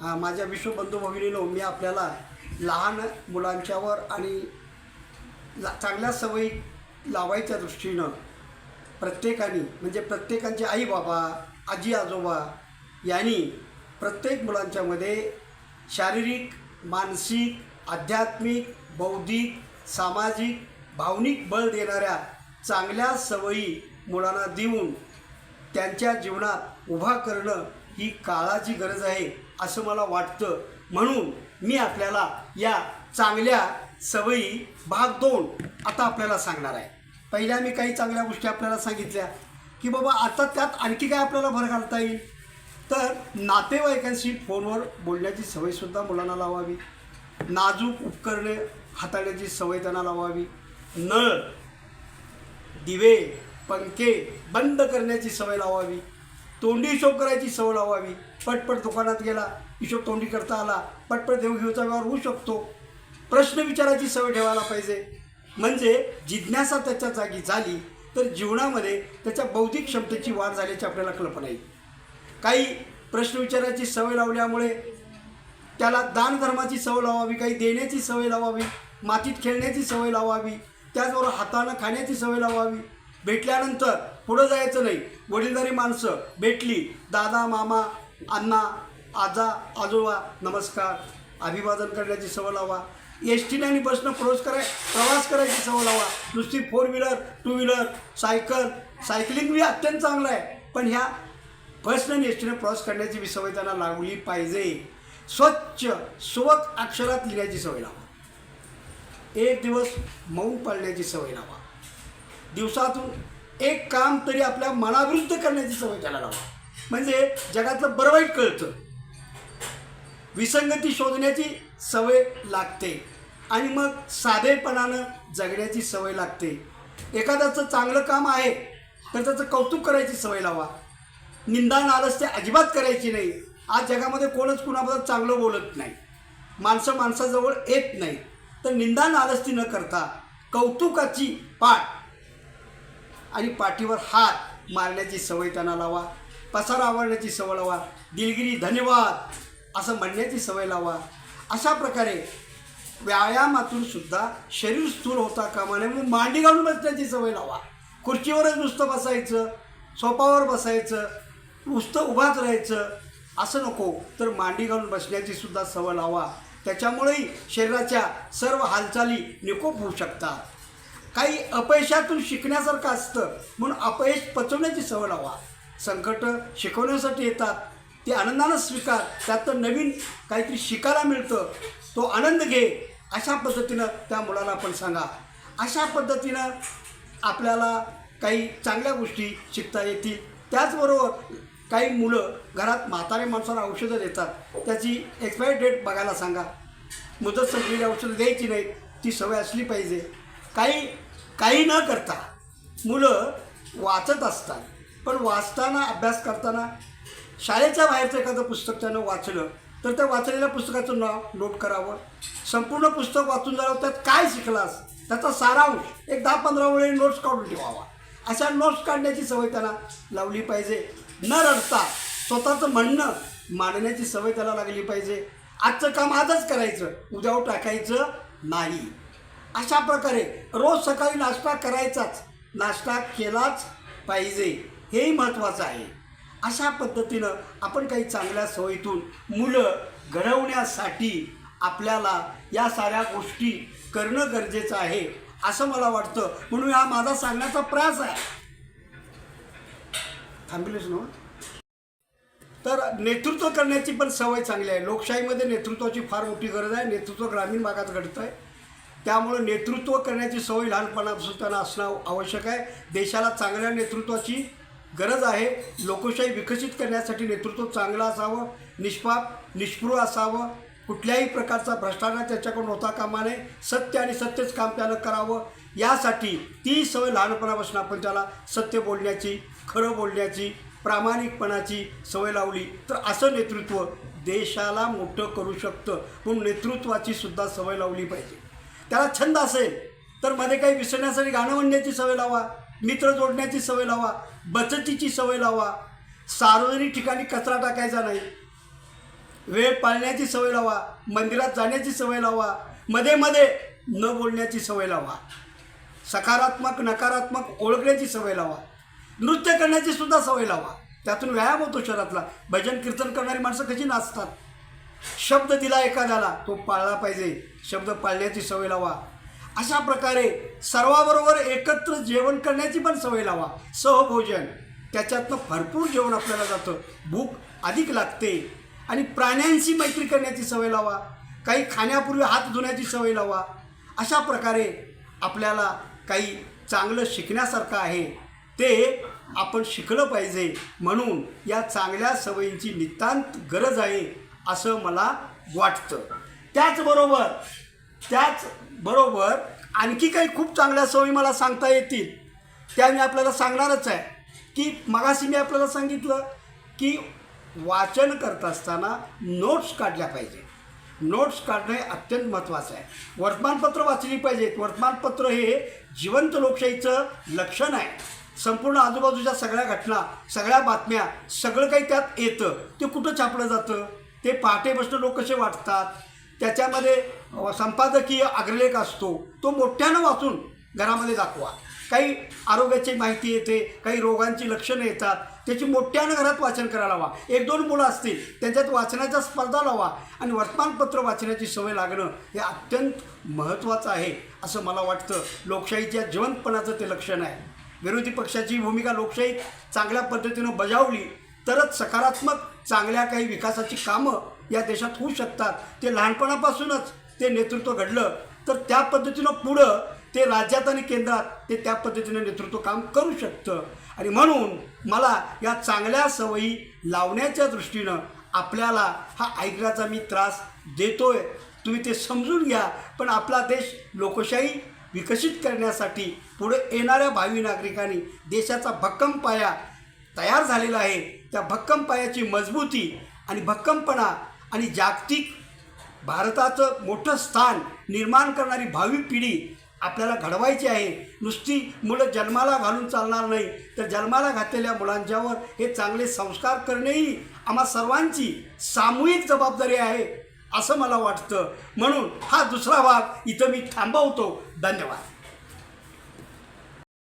माझ्या विश्वबंधू भगिनीनो मी आपल्याला लहान मुलांच्यावर आणि ला चांगल्या सवयी लावायच्या दृष्टीनं प्रत्येकाने म्हणजे प्रत्येकांचे आई बाबा आजी आजोबा यांनी प्रत्येक मुलांच्यामध्ये शारीरिक मानसिक आध्यात्मिक बौद्धिक सामाजिक भावनिक बळ देणाऱ्या चांगल्या सवयी मुलांना देऊन त्यांच्या जीवनात उभा करणं ही काळाची गरज आहे असं मला वाटतं. म्हणून मी आपल्याला या चांगल्या सवयी भाग दोन आता आपल्याला सांगणार आहे. पहिल्या मी काही चांगल्या गोष्टी आपल्याला सांगितल्या की बाबा आता त्यात आणखी काय आपल्याला भर घालता येईल? तर नातेवाईकांशी फोनवर बोलण्याची सवयसुद्धा मुलांना लावावी. नाजूक उपकरणे हाताळण्याची सवय त्यांना लावावी. नळ दिवे पंखे बंद करण्याची सवय लावावी. तोंडी हिशोब करायची सवय लावावी. पटपट दुकानात गेला हिशोब तोंडी करता आला पटपट देवघेवचा व्यवहार होऊ शकतो. प्रश्न विचारायची सवय ठेवायला पाहिजे. म्हणजे जिज्ञासा त्याच्या जागी झाली तर जीवनामध्ये त्याच्या बौद्धिक क्षमतेची वाढ झाल्याची आपल्याला कल्पना येईल. काही प्रश्न विचारायची सवय लावल्यामुळे त्याला दानधर्माची सवय लावावी काही देण्याची सवय लावावी मातीत खेळण्याची सवय लावावी त्याचबरोबर हातानं खाण्याची सवय लावावी. भेटल्यानंतर पुढं जायचं नाही. वडीलधारी माणसं भेटली दादा मामा अण्णा आजा आजोबा नमस्कार. अभिवादन करण्याची सवय लावा. एस टीने आणि बसनं प्रवास कराय प्रवास करायची सवय लावा. नुसती four wheeler two wheeler cycle cycling बी अत्यंत चांगलं आहे. पण ह्या बसनं आणि एस टीने प्रवास करण्याची बी सवय त्यांना लागली पाहिजे. स्वच्छ स्वत अक्षरात लिहिण्याची सवय लावा. एक दिवस मौन पाळण्याची सवय लावा. दिवसातून एक काम तरी आपल्या मनाविरुद्ध करण्याची सवय त्याला लावा. म्हणजे जगातलं बरं वाईट कळतं. विसंगती शोधण्याची सवय लागते. आणि मग साधेपणानं जगण्याची सवय लागते. एखाद्याचं चांगलं काम आहे तर त्याचं कौतुक करायची सवय लावा. निंदा नालस्ते अजिबात करायची नाही. आज जगामध्ये कोणच कुणाबद्दल चांगलं बोलत नाही. माणसं माणसाजवळ येत नाही. तर निंदा नालस्ती न करता कौतुकाची पाठ आणि पाठीवर हात मारण्याची सवय त्यांना लावा. पसारा आवडण्याची सवय लावा. दिलगिरी धन्यवाद असं म्हणण्याची सवय लावा. अशा प्रकारे व्यायामातून सुद्धा शरीर स्थूल होता कामा नये मग मांडी घालून बसण्याची सवय लावा. खुर्चीवरच नुसतं बसायचं सोपावर बसायचं नुसतं उभाच राहायचं असं नको. तर मांडी घालून बसण्याची सुद्धा सवय लावा. त्याच्यामुळेही शरीराच्या सर्व हालचाली निकोप होऊ शकतात. काही अपयशातून शिकण्यासारखं असतं. म्हणून अपयश पचवण्याची सवय लावा. संकट शिकवण्यासाठी येतात. ते आनंदानं स्वीकार. त्यात नवीन काहीतरी शिकायला मिळतं. तो आनंद घे. अशा पद्धतीनं त्या मुलाला आपण सांगा. अशा पद्धतीनं आपल्याला काही चांगल्या गोष्टी शिकता येतील. त्याचबरोबर काही मुलं घरात म्हातारे माणसाला औषधं देतात. त्याची एक्सपायरी डेट बघायला सांगा. मुदत संपलेली औषधं द्यायची नाहीत. ती सवय असली पाहिजे. काही काही न करता मुलं वाचत असतात. पण वाचताना अभ्यास करताना शाळेच्या बाहेरचं एखादं पुस्तक त्यानं वाचलं तर त्या वाचलेल्या पुस्तकाचं नाव नोट करावं. संपूर्ण पुस्तक वाचून झालं त्यात काय शिकलास? त्याचा सारांश एक दहा पंधरा वेळी नोट्स काढून ठेवावा. अशा नोट्स काढण्याची सवय त्याला लावली पाहिजे. न रडता स्वतःचं म्हणणं मांडण्याची सवय त्याला लागली पाहिजे. आजचं काम आजच करायचं उद्यावर टाकायचं नाही. अशा प्रकारे रोज सकाळी नाश्ता करायचाच. नाश्ता केलाच पाहिजे. हेही महत्त्वाचं आहे. अशा पद्धतीनं आपण काही चांगल्या सवयीतून मुलं घडवण्यासाठी आपल्याला या साऱ्या गोष्टी करणं गरजेचं आहे असं मला वाटतं. म्हणून हा माझा सांगण्याचा प्रयास आहे. थांबलेच ना तर नेतृत्व करण्याची पण सवय चांगली आहे. लोकशाहीमध्ये नेतृत्वाची फार मोठी गरज आहे. नेतृत्व ग्रामीण भागात घडतं आहे त्यामुळं नेतृत्व करण्याची सवय लहानपणापासून त्यांना असणं आवश्यक आहे. देशाला चांगल्या नेतृत्वाची गरज आहे. लोकशाही विकसित करण्यासाठी नेतृत्व चांगलं असावं निष्पाप निष्पृह असावं. कुठल्याही प्रकारचा भ्रष्टाचार त्याच्याकडून होता कामा नये. सत्य आणि सत्यच काम त्यानं करावं. यासाठी ती सवय लहानपणापासून आपण त्याला सत्य बोलण्याची खरं बोलण्याची प्रामाणिकपणाची सवय लावली. तर असं नेतृत्व देशाला मोठं करू शकतं. म्हणून नेतृत्वाची सुद्धा सवय लावली पाहिजे. त्याला छंद असेल तर मध्ये काही विसरण्यासाठी गाणं म्हणण्याची सवय लावा मित्र जोडण्याची सवय लावा बचतीची सवय लावा. सार्वजनिक ठिकाणी कचरा टाकायचा नाही. वेळ पाळण्याची सवय लावा मंदिरात जाण्याची सवय लावा मध्ये मध्ये न बोलण्याची सवय लावा. सकारात्मक नकारात्मक ओळखण्याची सवय लावा. नृत्य करण्याची सुद्धा सवय लावा. त्यातून व्यायाम होतो शहरातला भजन कीर्तन करणारी माणसं कशी नाचतात? शब्द दिला एखाद्याला तो पाळला पाहिजे. शब्द पाळण्याची सवय लावा. अशा प्रकारे सर्वाबरोबर एकत्र जेवण करण्याची पण सवय लावा. सहभोजन. त्याच्यातनं भरपूर जेवण आपल्याला जातं. भूक अधिक लागते. आणि प्राण्यांशी मैत्री करण्याची सवय लावा. काही खाण्यापूर्वी हात धुण्याची सवय लावा. अशा प्रकारे आपल्याला काही चांगलं शिकण्यासारखं आहे. ते आपण शिकलं पाहिजे. म्हणून या चांगल्या सवयींची नितांत गरज आहे. असं मला वाटतं. त्याचबरोबर त्याचबरोबर आणखी काही खूप चांगल्या सवयी मला सांगता येतील. त्या मी आपल्याला सांगणारच आहे. की मगाशी मी आपल्याला सांगितलं की वाचन करत असताना नोट्स काढल्या पाहिजे. नोट्स काढणे अत्यंत महत्त्वाचं आहे. वर्तमानपत्र वाचली पाहिजेत वर्तमानपत्र हे जिवंत लोकशाहीचं लक्षण आहे. संपूर्ण आजूबाजूच्या सगळ्या घटना सगळ्या बातम्या सगळं काही त्यात येतं. ते कुठं छापलं जातं? ते पहाटे बसणं लोक कसे वाटतात? त्याच्यामध्ये संपादकीय अग्रलेख असतो. तो मोठ्यानं वाचून घरामध्ये दाखवा. काही आरोग्याची माहिती येते काही रोगांची लक्षणं येतात. त्याची मोठ्यानं घरात वाचन करायला हवा एक दोन मुलं असतील त्यांच्यात वाचनाच्या स्पर्धा लावा आणि वर्तमानपत्र वाचण्याची सवय लागणं हे अत्यंत महत्त्वाचं आहे असं मला वाटतं. लोकशाहीच्या जिवंतपणाचं ते लक्षण आहे. विरोधी पक्षाची भूमिका लोकशाही चांगल्या पद्धतीनं बजावली तरच सकारात्मक चांगल्या काही विकासाची कामं या देशात होऊ शकतात. ते लहानपणापासूनच ते नेतृत्व घडलं तर त्या पद्धतीनं पुढं ते राज्यात आणि केंद्रात ते त्या पद्धतीनं नेतृत्व काम करू शकतं. आणि म्हणून मला या चांगल्या सवयी लावण्याच्या दृष्टीनं आपल्याला हा ऐकण्याचा मी त्रास देतोय. तुम्ही ते समजून घ्या पण आपला देश लोकशाही विकसित करण्यासाठी पुढे येणाऱ्या भावी नागरिकांनी देशाचा भक्कम पाया तयार झालेला आहे. त्या भक्कम पायाची मजबूती आणि भक्कमपणा आणि जागतिक भारताचं मोठं स्थान निर्माण करणारी भावी पिढी आपल्याला घडवायची आहे. नुसती मुलं जन्माला घालून चालणार नाही. तर जन्माला घातलेल्या मुलांच्यावर हे चांगले संस्कार करणेही आम्हा सर्वांची सामूहिक जबाबदारी आहे असं मला वाटतं. म्हणून हा दुसरा भाग इथं मी थांबवतो. धन्यवाद.